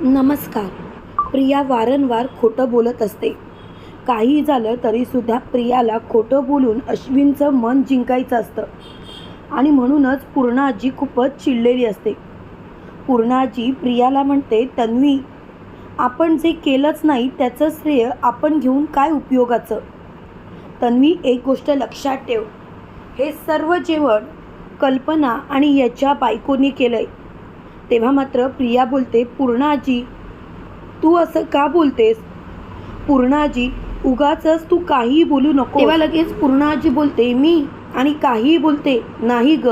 नमस्कार. प्रिया वारंवार खोटं बोलत असते. काही झालं तरीसुद्धा प्रियाला खोटं बोलून अश्विनचं मन जिंकायचं असतं. आणि म्हणूनच पूर्णाजी खूपच चिडलेली असते. पूर्णाजी प्रियाला म्हणते तन्वी आपण जे केलंच नाही त्याचं श्रेय आपण घेऊन काय उपयोगाचं? तन्वी एक गोष्ट लक्षात ठेव. हे सर्व जेवण कल्पना आणि याच्या बायकोनी केलं आहे तेव्हा मात्र प्रिया बोलते पूर्णाजी तू असं का बोलतेस? पूर्णाजी उगाच तू काहीही बोलू नको तेव्हा लगेच पूर्णाजी बोलते मी आणि काहीही बोलते नाही ग.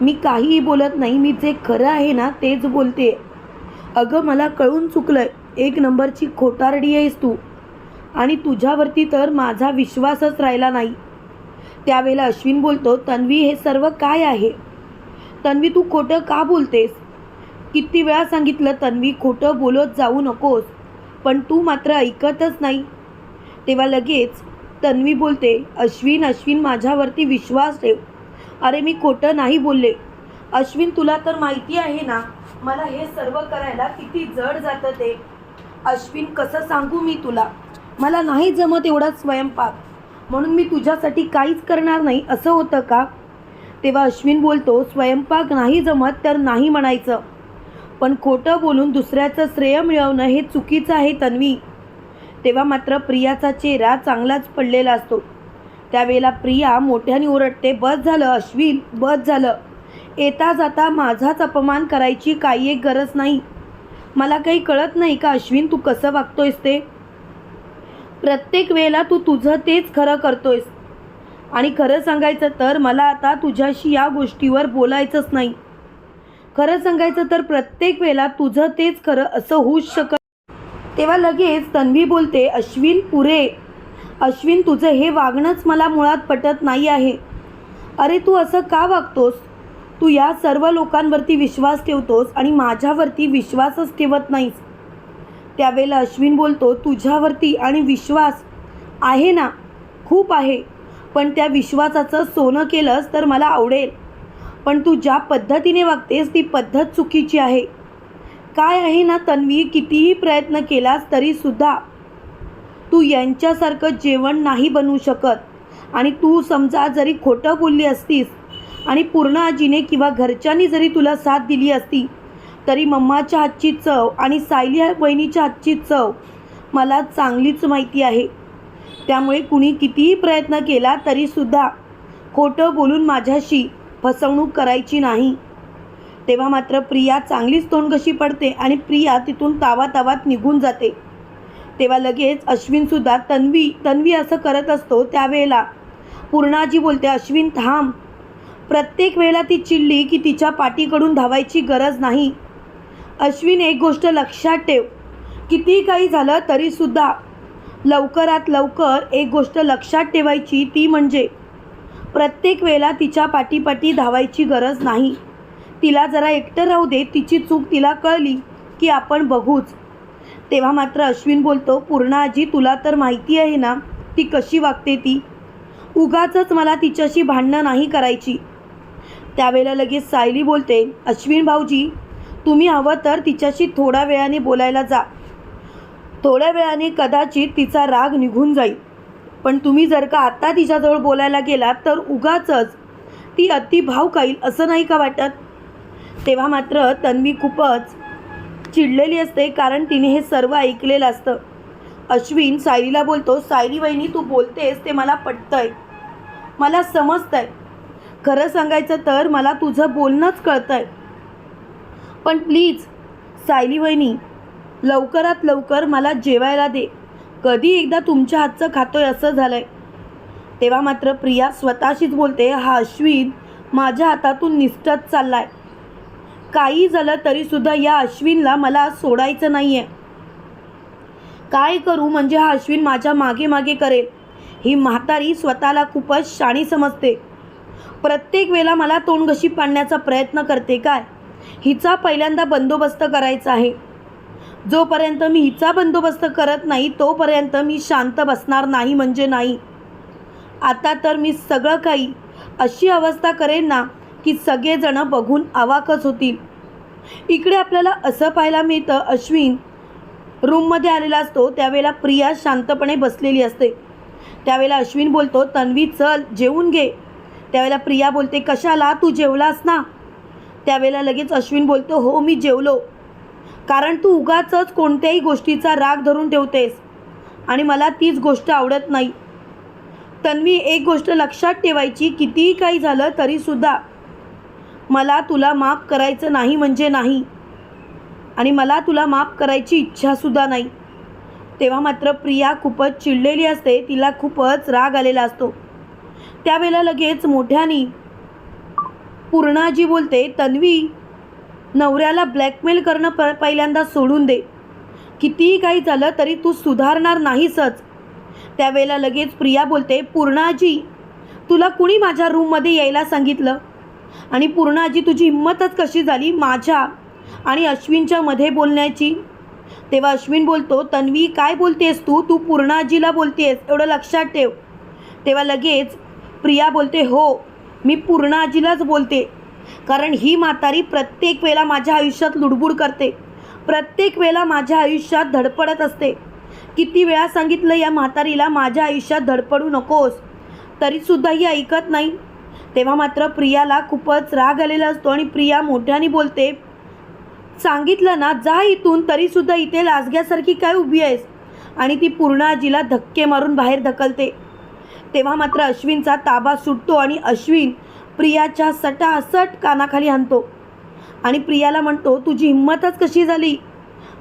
मी काहीही बोलत नाही मी जे खरं आहे ना तेच बोलते. अगं मला कळून चुकलंय एक नंबरची खोटारडी आहेस तू. आणि तुझ्यावरती तर माझा विश्वासच राहिला नाही. त्यावेळेला अश्विन बोलतो तन्वी हे सर्व काय आहे? तन्वी तू खोटं का बोलतेस? किती वेळा सांगितलं तन्वी खोटं बोलत जाऊ नकोस पण तू मात्र ऐकतच नाही. तेव्हा लगेच तन्वी बोलते अश्विन अश्विन माझ्यावरती विश्वास ठेव. अरे मी खोटं नाही बोलले. अश्विन तुला तर माहिती आहे ना मला हे सर्व करायला किती जड जातं ते. अश्विन कसं सांगू मी तुला? मला नाही जमत एवढा स्वयंपाक. म्हणून मी तुझ्यासाठी काहीच करणार नाही असं होतं का? तेव्हा अश्विन बोलतो स्वयंपाक नाही जमत तर नाही म्हणायचं. पण खोटं बोलून दुसऱ्याचं श्रेय मिळवणं हे चुकीचं आहे तन्वी. तेव्हा मात्र प्रियाचा चेहरा चांगलाच पडलेला असतो. त्यावेळेला प्रिया मोठ्याने ओरडते बस झालं अश्विन बस झालं. येता जाता माझाच अपमान करायची काही एक गरज नाही. मला काही कळत नाही का अश्विन तू कसं वागतोयस ते? प्रत्येक वेळेला तू तुझं तेच खरं करतोयस. आणि खरं सांगायचं तर मला आता तुझ्याशी या गोष्टीवर बोलायचंच नाही. खरं सांगायचं तर प्रत्येक वेळेला तुझं तेच खरं असं होऊच शकत तेव्हा लगेच तन्वी बोलते अश्विन पुरे. अश्विन तुझं हे वागणंच मला मुळात पटत नाही आहे. अरे तू असं का वागतोस? तू या सर्व लोकांवरती विश्वास ठेवतोस आणि माझ्यावरती विश्वासच ठेवत नाहीस. त्यावेळेला अश्विन बोलतो तुझ्यावरती आणि विश्वास आहे ना? खूप आहे. पण त्या विश्वासाचं सोनं केलंस तर मला आवडेल. पण तू ज्या पद्धतीने वागतेस ती पद्धत चुकीची आहे. काय आहे ना तन्वी कितीही प्रयत्न केलास तरीसुद्धा तू यांच्यासारखं जेवण नाही बनवू शकत. आणि तू समजा जरी खोटं बोलली असतीस आणि पूर्ण आजीने किंवा घरच्यांनी जरी तुला साथ दिली असती तरी मम्माच्या हातची चव आणि सायली बहिणीच्या हातची चव मला चांगलीच माहिती आहे. त्यामुळे कुणी कितीही प्रयत्न केला तरीसुद्धा खोटं बोलून माझ्याशी फसवणूक करायची नाही. तेव्हा मात्र प्रिया चांगलीच तोंडगशी पडते आणि प्रिया तिथून तावा तावात निघून जाते. तेव्हा लगेच अश्विनसुद्धा तन्वी तन्वी असं करत असतो त्यावेळेला. पूर्णाजी बोलते अश्विन थांब. प्रत्येक वेळेला ती चिडली की तिच्या पाठीकडून धावायची गरज नाही. अश्विन एक गोष्ट लक्षात ठेव. किती काही झालं तरीसुद्धा लवकरात लवकर एक गोष्ट लक्षात ठेवायची ती म्हणजे प्रत्येक वेळेला तिच्या पाठीपाठी धावायची गरज नाही. तिला जरा एकटं राहू दे तिची चूक तिला कळली की आपण बघूच. तेव्हा मात्र अश्विन बोलतो पूर्णाजी तुला तर माहिती आहे ना ती कशी वागते ती? उगाचच मला तिच्याशी भांडणं नाही करायची. त्यावेळेला लगेच सायली बोलते अश्विन भाऊजी तुम्ही हवं तर तिच्याशी थोड्या वेळाने बोलायला जा. थोड्या वेळाने कदाचित तिचा राग निघून जाईल. पण तुम्ही जर का आत्ता तिच्याजवळ बोलायला गेलात तर उगाचच ती अति भाव खाईल असं नाही का वाटत? तेव्हा मात्र तन्वी खूपच चिडलेली असते कारण तिने हे सर्व ऐकलेलं असतं. अश्विन सायलीला बोलतो सायली वहिनी तू बोलतेस ते मला पटतंय. मला समजतंय. खरं सांगायचं तर मला तुझं बोलणंच कळतंय. पण प्लीज सायली वहिनी लवकरात लवकर मला जेवायला दे. कधी एकदा तुमच्या हातचं खातोय असं झालंय. तेव्हा मात्र प्रिया स्वतःशीच बोलते हा अश्विन माझ्या हातातून निष्ठत चाललाय. काही झालं तरीसुद्धा या अश्विनला मला सोडायचं नाही आहे काय करू म्हणजे हा अश्विन माझ्या मागे मागे करेल. ही म्हातारी स्वतःला खूपच शाणी समजते. प्रत्येक वेळेला मला तोंडघशी पाडण्याचा प्रयत्न करते. काय? हिचा पहिल्यांदा बंदोबस्त करायचा आहे. जोपर्यंत मी हिचा बंदोबस्त करत नाही तोपर्यंत मी शांत बसणार नाही म्हणजे नाही. आता तर मी सगळं काही अशी अवस्था करेन ना की सगळेजणं बघून अवाकच होतील. इकडे आपल्याला असं पाहायला मिळतं अश्विन रूममध्ये आलेला असतो त्यावेळेला प्रिया शांतपणे बसलेली असते. त्यावेळेला अश्विन बोलतो तन्वी चल जेवून घे. त्यावेळेला प्रिया बोलते कशाला? तू जेवलास ना? त्यावेळेला लगेच अश्विन बोलतो हो मी जेवलो. कारण तू उगाचच कोणत्याही गोष्टीचा राग धरून ठेवतेस. आणि मला तीच गोष्ट आवडत नाही. तन्वी एक गोष्ट लक्षात ठेवायची कितीही काही झालं तरीसुद्धा मला तुला माफ करायचं नाही म्हणजे नाही. आणि मला तुला माफ करायची इच्छासुद्धा नाही. तेव्हा मात्र प्रिया खूपच चिडलेली असते तिला खूपच राग आलेला असतो. त्यावेळेला लगेच मोठ्यानी पूर्णाजी बोलते तन्वी नवऱ्याला ब्लॅकमेल करणं प पहिल्यांदा सोडून दे. कितीही काही झालं तरी तू सुधारणार नाहीसच. त्यावेळेला लगेच प्रिया बोलते पूर्णाजी तुला कुणी माझ्या रूममध्ये यायला सांगितलं? आणि पूर्णाजी तुझी हिंमतच कशी झाली माझ्या आणि अश्विनच्या मध्ये बोलण्याची तेव्हा अश्विन बोलतो तन्वी काय बोलतेस तू? तू पूर्णाजीला बोलतेस एवढं लक्षात ठेव तेव्हा लगेच प्रिया बोलते हो मी पूर्णाजीलाच बोलते. कारण ही म्हातारी प्रत्येक वेळेला माझ्या आयुष्यात लुडबुड करते. प्रत्येक वेळेला माझ्या आयुष्यात धडपडत असते. किती वेळा सांगितलं या म्हातारीला माझ्या आयुष्यात धडपडू नकोस. तरीसुद्धा ही ऐकत नाही. तेव्हा मात्र प्रियाला खूपच राग आलेला असतो आणि प्रिया मोठ्याने बोलते सांगितलं ना जा इथून तरीसुद्धा इथे लाजग्यासारखी काय उभी आहेस? आणि ती पूर्ण आजीला धक्के मारून बाहेर ढकलते. तेव्हा मात्र अश्विनचा ताबा सुटतो आणि अश्विन प्रियाच्या सटासट कानाखाली आणतो. आणि प्रियाला म्हणतो तुझी हिंमतच कशी झाली?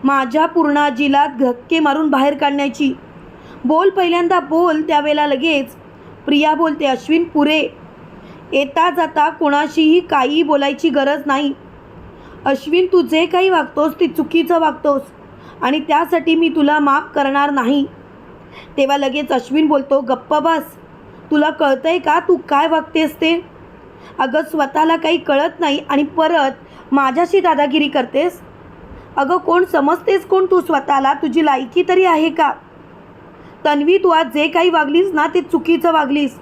माझ्या पूर्णाजीला धक्के मारून बाहेर काढण्याची. बोल पहिल्यांदा बोल त्यावेळेला लगेच. प्रिया बोलते अश्विन पुरे. येता जाता कोणाशीही काही बोलायची गरज नाही. अश्विन तू जे काही वागतोस ते चुकीचं वागतोस. आणि त्यासाठी मी तुला माफ करणार नाही. तेव्हा लगेच अश्विन बोलतो गप्प बस. तुला कळतंय का तू काय वागतेस ते? अगं स्वतःला काही कळत नाही आणि परत माझ्याशी दादागिरी करतेस? अगं कोण समजतेस कोण तू स्वतःला? तुझी लायकी तरी आहे का? तन्वी तू आज जे काही वागलीस ना ते चुकीचं वागलीस.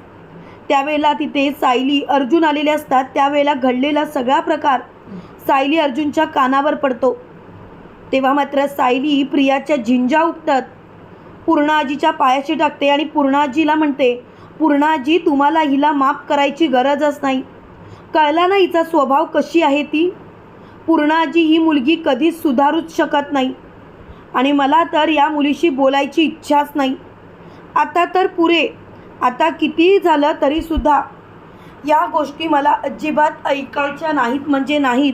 त्यावेळेला तिथे सायली अर्जुन आलेले असतात. त्यावेळेला घडलेला सगळा प्रकार सायली अर्जुनच्या कानावर पडतो. तेव्हा मात्र सायली प्रियाच्या झिंजा उपटत पूर्णाजीच्या पायाशी टाकते आणि पूर्णाजीला म्हणते पूर्णाजी तुम्हाला हिला माफ करायची गरजच नाही. कळला ना हिचा स्वभाव कशी आहे ती? पूर्णाजी ही मुलगी कधीच सुधारूच शकत नाही. आणि मला तर या मुलीशी बोलायची इच्छाच नाही. आता तर पुरे. आता कितीही झालं तरीसुद्धा या गोष्टी मला अजिबात ऐकायच्या नाहीत म्हणजे नाहीत.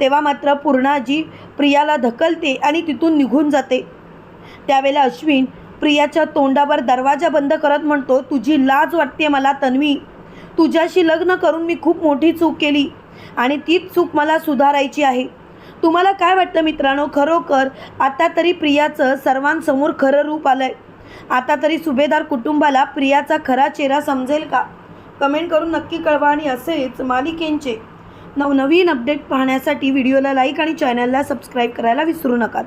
तेव्हा मात्र पूर्णाजी प्रियाला धकलते आणि तिथून निघून जाते. त्यावेळेला अश्विन प्रियाच्या तोंडावर दरवाजा बंद करत म्हणतो तुझी लाज वाटते मला तन्वी. तुझ्याशी लग्न करून मी खूप मोठी चूक केली आणि तीच चूक मला सुधारायची आहे. तुम्हाला काय वाटतं मित्रांनो? खरोखर आता तरी प्रियाचं सर्वांसमोर खरं रूप आलं आहे आता तरी सुभेदार कुटुंबाला प्रियाचा खरा चेहरा समजेल का? कमेंट करून नक्की कळवा आणि असेच मालिकेंचे नवनवीन अपडेट पाहण्यासाठी व्हिडिओला लाईक आणि चॅनलला सबस्क्राईब करायला विसरू नका.